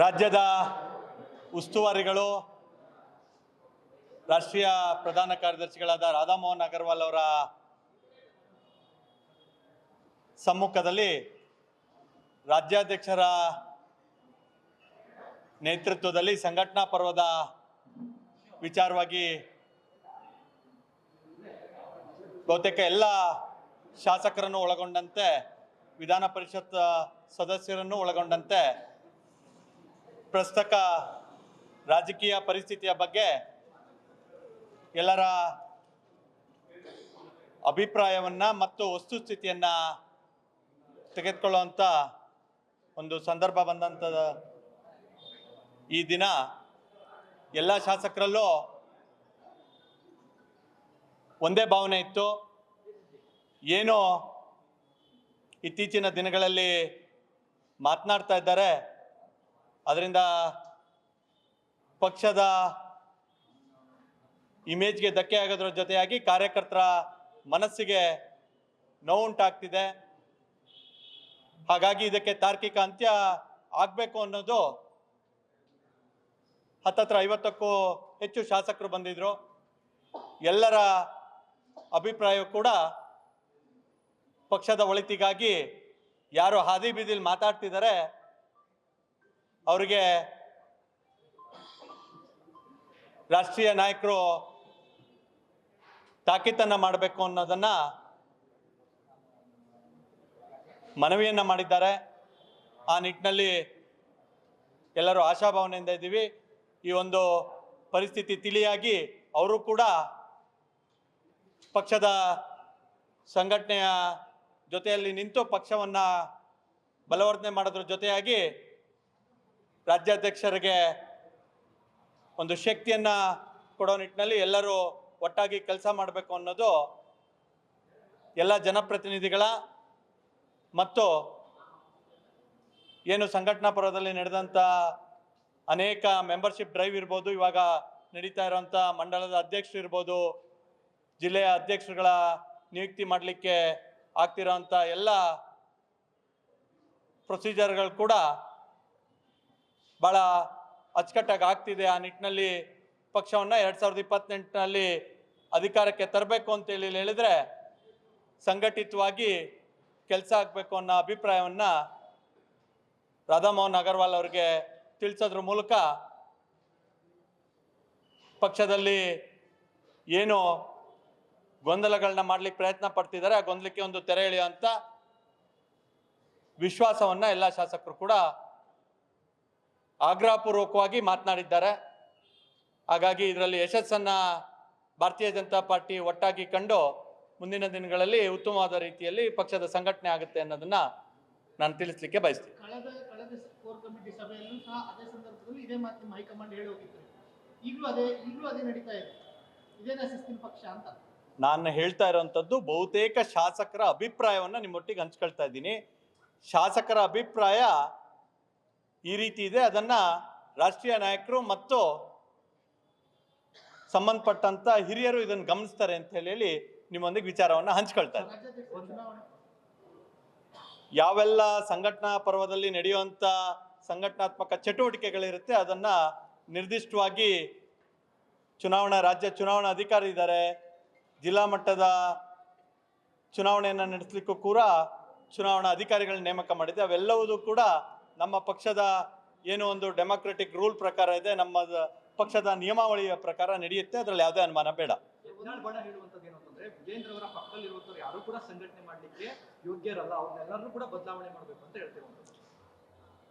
ರಾಜ್ಯದ ಉಸ್ತುವಾರಿಗಳು, ರಾಷ್ಟ್ರೀಯ ಪ್ರಧಾನ ಕಾರ್ಯದರ್ಶಿಗಳಾದ ರಾಧಾಮೋಹನ್ ಅಗರ್ವಾಲ್ ಅವರ ಸಮ್ಮುಖದಲ್ಲಿ ರಾಜ್ಯಾಧ್ಯಕ್ಷರ ನೇತೃತ್ವದಲ್ಲಿ ಸಂಘಟನಾ ಪರ್ವದ ವಿಚಾರವಾಗಿ ಬಹುತೇಕ ಎಲ್ಲ ಶಾಸಕರನ್ನು ಒಳಗೊಂಡಂತೆ, ವಿಧಾನ ಪರಿಷತ್ ಸದಸ್ಯರನ್ನು ಒಳಗೊಂಡಂತೆ ಪ್ರಸ್ತಕ ರಾಜಕೀಯ ಪರಿಸ್ಥಿತಿಯ ಬಗ್ಗೆ ಎಲ್ಲರ ಅಭಿಪ್ರಾಯವನ್ನ ಮತ್ತು ವಸ್ತುಸ್ಥಿತಿಯನ್ನ ತೆಗೆದುಕೊಳ್ಳುವಂಥ ಒಂದು ಸಂದರ್ಭ ಬಂದಂಥ ಈ ದಿನ ಎಲ್ಲ ಶಾಸಕರಲ್ಲೂ ಒಂದೇ ಭಾವನೆ ಇತ್ತು. ಏನು ಇತ್ತೀಚಿನ ದಿನಗಳಲ್ಲಿ ಮಾತನಾಡ್ತಾ ಇದ್ದಾರೆ ಅದರಿಂದ ಪಕ್ಷದ ಇಮೇಜ್ಗೆ ಧಕ್ಕೆ ಆಗೋದ್ರ ಜೊತೆಯಾಗಿ ಕಾರ್ಯಕರ್ತರ ಮನಸ್ಸಿಗೆ ನೋವುಂಟಾಗ್ತಿದೆ ಹಾಗಾಗಿ ಇದಕ್ಕೆ ತಾರ್ಕಿಕ ಅಂತ್ಯ ಆಗಬೇಕು ಅನ್ನೋದು ಹತ್ತತ್ರ ಐವತ್ತಕ್ಕೂ ಹೆಚ್ಚು ಶಾಸಕರು ಬಂದಿದ್ರು. ಎಲ್ಲರ ಅಭಿಪ್ರಾಯ ಕೂಡ ಪಕ್ಷದ ಒಳಿತಿಗಾಗಿ ಯಾರು ಹಾದಿ ಬೀದಿಲಿ ಮಾತಾಡ್ತಿದ್ದಾರೆ ಅವರಿಗೆ ರಾಷ್ಟ್ರೀಯ ನಾಯಕರು ತಾಕೀತನ್ನ ಮಾಡಬೇಕು ಅನ್ನೋದನ್ನ ಮನವಿಯನ್ನ ಮಾಡಿದ್ದಾರೆ. ಆ ನಿಟ್ಟಿನಲ್ಲಿ ಎಲ್ಲರೂ ಆಶಾಭಾವನೆಯಿಂದ ಇದ್ದೀವಿ. ಈ ಒಂದು ಪರಿಸ್ಥಿತಿ ತಿಳಿಯಾಗಿ ಅವರು ಕೂಡ ಪಕ್ಷದ ಸಂಘಟನೆಯ ಜೊತೆಯಲ್ಲಿ ನಿಂತು ಪಕ್ಷವನ್ನ ಬಲವರ್ಧನೆ ಮಾಡೋದ್ರ ಜೊತೆಯಾಗಿ ರಾಜ್ಯಾಧ್ಯಕ್ಷರಿಗೆ ಒಂದು ಶಕ್ತಿಯನ್ನ ಕೊಡೋ ನಿಟ್ಟಿನಲ್ಲಿ ಎಲ್ಲರೂ ಒಟ್ಟಾಗಿ ಕೆಲಸ ಮಾಡಬೇಕು ಅನ್ನೋದು ಎಲ್ಲ ಜನಪ್ರತಿನಿಧಿಗಳ ಮತ್ತು ಏನು ಸಂಘಟನಾ ಪರ್ವದಲ್ಲಿ ನಡೆದಂಥ ಅನೇಕ ಮೆಂಬರ್ಶಿಪ್ ಡ್ರೈವ್ ಇರ್ಬೋದು, ಇವಾಗ ನಡೀತಾ ಇರುವಂಥ ಮಂಡಲದ ಅಧ್ಯಕ್ಷರು ಇರ್ಬೋದು, ಜಿಲ್ಲೆಯ ಅಧ್ಯಕ್ಷರುಗಳ ನಿಯುಕ್ತಿ ಮಾಡಲಿಕ್ಕೆ ಆಗ್ತಿರೋಂಥ ಎಲ್ಲ ಪ್ರೊಸೀಜರ್ಗಳು ಕೂಡ ಭಾಳ ಅಚ್ಚುಕಟ್ಟಾಗಿ ಆಗ್ತಿದೆ ಆ ನಿಟ್ಟಿನಲ್ಲಿ. ಪಕ್ಷವನ್ನು ಎರಡು ಸಾವಿರದ ಇಪ್ಪತ್ತೆಂಟರಲ್ಲಿ ಅಧಿಕಾರಕ್ಕೆ ತರಬೇಕು ಅಂತೇಳಿ ಹೇಳಿದ್ರೆ ಸಂಘಟಿತವಾಗಿ ಕೆಲಸ ಆಗಬೇಕು ಅನ್ನೋ ಅಭಿಪ್ರಾಯವನ್ನು ರಾಧಾಮೋಹನ್ ಅಗರ್ವಾಲ್ ಅವರಿಗೆ ತಿಳಿಸೋದ್ರ ಮೂಲಕ ಪಕ್ಷದಲ್ಲಿ ಏನು ಗೊಂದಲಗಳನ್ನ ಮಾಡ್ಲಿಕ್ಕೆ ಪ್ರಯತ್ನ ಪಡ್ತಿದ್ದಾರೆ. ಆ ಗೊಂದಲಕ್ಕೆ ಒಂದು ತೆರೆ ಎಳೆಯುವಂಥ ವಿಶ್ವಾಸವನ್ನ ಎಲ್ಲ ಶಾಸಕರು ಕೂಡ ಆಗ್ರಹಪೂರ್ವಕವಾಗಿ ಮಾತನಾಡಿದ್ದಾರೆ. ಹಾಗಾಗಿ ಇದರಲ್ಲಿ ಯಶಸ್ಸನ್ನ ಭಾರತೀಯ ಜನತಾ ಪಾರ್ಟಿ ಒಟ್ಟಾಗಿ ಕಂಡು ಮುಂದಿನ ದಿನಗಳಲ್ಲಿ ಉತ್ತಮವಾದ ರೀತಿಯಲ್ಲಿ ಪಕ್ಷದ ಸಂಘಟನೆ ಆಗುತ್ತೆ ಅನ್ನೋದನ್ನ ನಾನು ತಿಳಿಸ್ಲಿಕ್ಕೆ ಬಯಸ್ತೀನಿ. ನಾನು ಹೇಳ್ತಾ ಇರೋವಂಥದ್ದು ಬಹುತೇಕ ಶಾಸಕರ ಅಭಿಪ್ರಾಯವನ್ನು ನಿಮ್ಮೊಟ್ಟಿಗೆ ಹಂಚ್ಕೊಳ್ತಾ ಇದ್ದೀನಿ. ಶಾಸಕರ ಅಭಿಪ್ರಾಯ ಈ ರೀತಿ ಇದೆ. ಅದನ್ನ ರಾಷ್ಟ್ರೀಯ ನಾಯಕರು ಮತ್ತು ಸಂಬಂಧಪಟ್ಟಂತ ಹಿರಿಯರು ಇದನ್ನು ಗಮನಿಸ್ತಾರೆ ಅಂತ ಹೇಳಿ ನಿಮ್ಮೊಂದಿಗೆ ವಿಚಾರವನ್ನು ಹಂಚ್ಕೊಳ್ತಾರೆ ಯಾವೆಲ್ಲ ಸಂಘಟನಾ ಪರ್ವದಲ್ಲಿ ನಡೆಯುವಂಥ ಸಂಘಟನಾತ್ಮಕ ಚಟುವಟಿಕೆಗಳಿರುತ್ತೆ, ಅದನ್ನ ನಿರ್ದಿಷ್ಟವಾಗಿ ಚುನಾವಣಾ, ರಾಜ್ಯ ಚುನಾವಣಾ ಅಧಿಕಾರಿ ಇದ್ದಾರೆ. ಜಿಲ್ಲಾ ಮಟ್ಟದ ಚುನಾವಣೆಯನ್ನು ನಡೆಸಲಿಕ್ಕೂ ಕೂಡ ಚುನಾವಣಾ ಅಧಿಕಾರಿಗಳನ್ನ ನೇಮಕ ಮಾಡಿದೆ. ಅವೆಲ್ಲವೂ ಕೂಡ ನಮ್ಮ ಪಕ್ಷದ ಏನು ಒಂದು ಡೆಮೊಕ್ರೆಟಿಕ್ ರೂಲ್ ಪ್ರಕಾರ ಇದೆ ನಮ್ಮ ಪಕ್ಷದ ನಿಯಮಾವಳಿಯ ಪ್ರಕಾರ ನಡೆಯುತ್ತೆ ಅದರಲ್ಲಿ ಯಾವುದೇ ಅನುಮಾನ ಬೇಡ.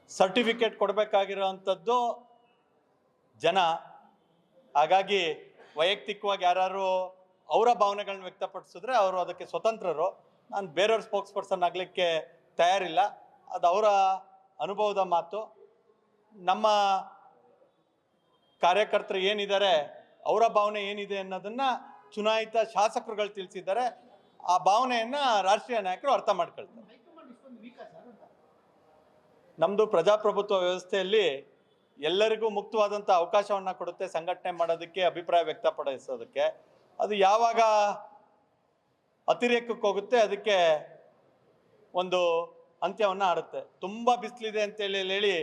ಸರ್ಟಿಫಿಕೇಟ್ ಕೊಡಬೇಕಾಗಿರೋವಂಥದ್ದು ಜನ. ಹಾಗಾಗಿ ವೈಯಕ್ತಿಕವಾಗಿ ಯಾರು ಅವರ ಭಾವನೆಗಳನ್ನ ವ್ಯಕ್ತಪಡಿಸಿದ್ರೆ ಅವರು ಅದಕ್ಕೆ ಸ್ವತಂತ್ರರು. ನಾನು ಬೇರೆಯವ್ರ ಸ್ಪೋಕ್ಸ್ ಪರ್ಸನ್ ಆಗಲಿಕ್ಕೆ ತಯಾರಿಲ್ಲ. ಅದು ಅವರ ಅನುಭವದ ಮಾತು. ನಮ್ಮ ಕಾರ್ಯಕರ್ತರು ಏನಿದ್ದಾರೆ, ಅವರ ಭಾವನೆ ಏನಿದೆ ಅನ್ನೋದನ್ನ ಚುನಾಯಿತ ಶಾಸಕರುಗಳು ತಿಳಿಸಿದ್ದಾರೆ. ಆ ಭಾವನೆಯನ್ನ ರಾಷ್ಟ್ರೀಯ ನಾಯಕರು ಅರ್ಥ ಮಾಡ್ಕೊಳ್ತಾರೆ. ನಮ್ಮದು ಪ್ರಜಾಪ್ರಭುತ್ವ ವ್ಯವಸ್ಥೆಯಲ್ಲಿ ಎಲ್ಲರಿಗೂ ಮುಕ್ತವಾದಂಥ ಅವಕಾಶವನ್ನು ಕೊಡುತ್ತೆ ಸಂಘಟನೆ ಮಾಡೋದಕ್ಕೆ, ಅಭಿಪ್ರಾಯ ವ್ಯಕ್ತಪಡಿಸೋದಕ್ಕೆ. ಅದು ಯಾವಾಗ ಅತಿರೇಕಕ್ಕೆ ಹೋಗುತ್ತೆ, ಅದಕ್ಕೆ ಒಂದು ಅಂತ್ಯವನ್ನು ಆಡುತ್ತೆ. ತುಂಬ ಬಿಸಿಲಿದೆ ಅಂತೇಳಿ ಹೇಳಿ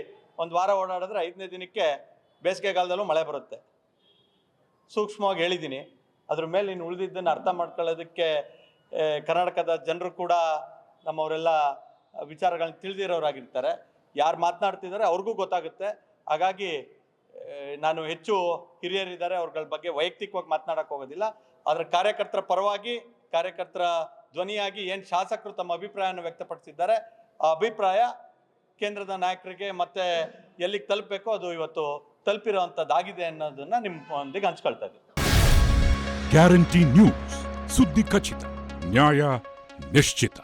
ಒಂದು ವಾರ ಓಡಾಡಿದ್ರೆ ಐದನೇ ದಿನಕ್ಕೆ ಬೇಸಿಗೆಗಾಲದಲ್ಲೂ ಮಳೆ ಬರುತ್ತೆ. ಸೂಕ್ಷ್ಮವಾಗಿ ಹೇಳಿದ್ದೀನಿ ಅದ್ರ ಮೇಲೆ ನೀನು ಉಳಿದಿದ್ದನ್ನು ಅರ್ಥ ಮಾಡ್ಕೊಳ್ಳೋದಕ್ಕೆ ಕರ್ನಾಟಕದ ಜನರು ಕೂಡ ನಮ್ಮವರೆಲ್ಲ ವಿಚಾರಗಳನ್ನ ತಿಳಿದಿರೋರಾಗಿರ್ತಾರೆ. ಯಾರು ಮಾತನಾಡ್ತಿದ್ದಾರೆ ಅವ್ರಿಗೂ ಗೊತ್ತಾಗುತ್ತೆ. ಹಾಗಾಗಿ ನಾನು ಹೆಚ್ಚು ಹಿರಿಯರಿದ್ದಾರೆ ಅವ್ರಗಳ ಬಗ್ಗೆ ವೈಯಕ್ತಿಕವಾಗಿ ಮಾತನಾಡಕ್ಕೆ ಹೋಗೋದಿಲ್ಲ. ಆದರೆ ಕಾರ್ಯಕರ್ತರ ಪರವಾಗಿ, ಕಾರ್ಯಕರ್ತರ ಧ್ವನಿಯಾಗಿ ಏನು ಶಾಸಕರು ತಮ್ಮ ಅಭಿಪ್ರಾಯವನ್ನು ವ್ಯಕ್ತಪಡಿಸಿದ್ದಾರೆ ಅಭಿಪ್ರಾಯ ಕೇಂದ್ರದ ನಾಯಕರಿಗೆ ಮತ್ತೆ ಎಲ್ಲಿಗೆ ತಲುಪಬೇಕೋ ಅದು ಇವತ್ತು ತಲುಪಿರುವಂಥದ್ದಾಗಿದೆ ಅನ್ನೋದನ್ನ ನಿಮ್ಮೊಂದಿಗೆ ಹಂಚ್ಕೊಳ್ತಾ ಇದ್ದೀನಿ. ಗ್ಯಾರಂಟಿ ನ್ಯೂಸ್ ಸುದ್ದಿ ಖಚಿತ, ನ್ಯಾಯ ನಿಶ್ಚಿತ.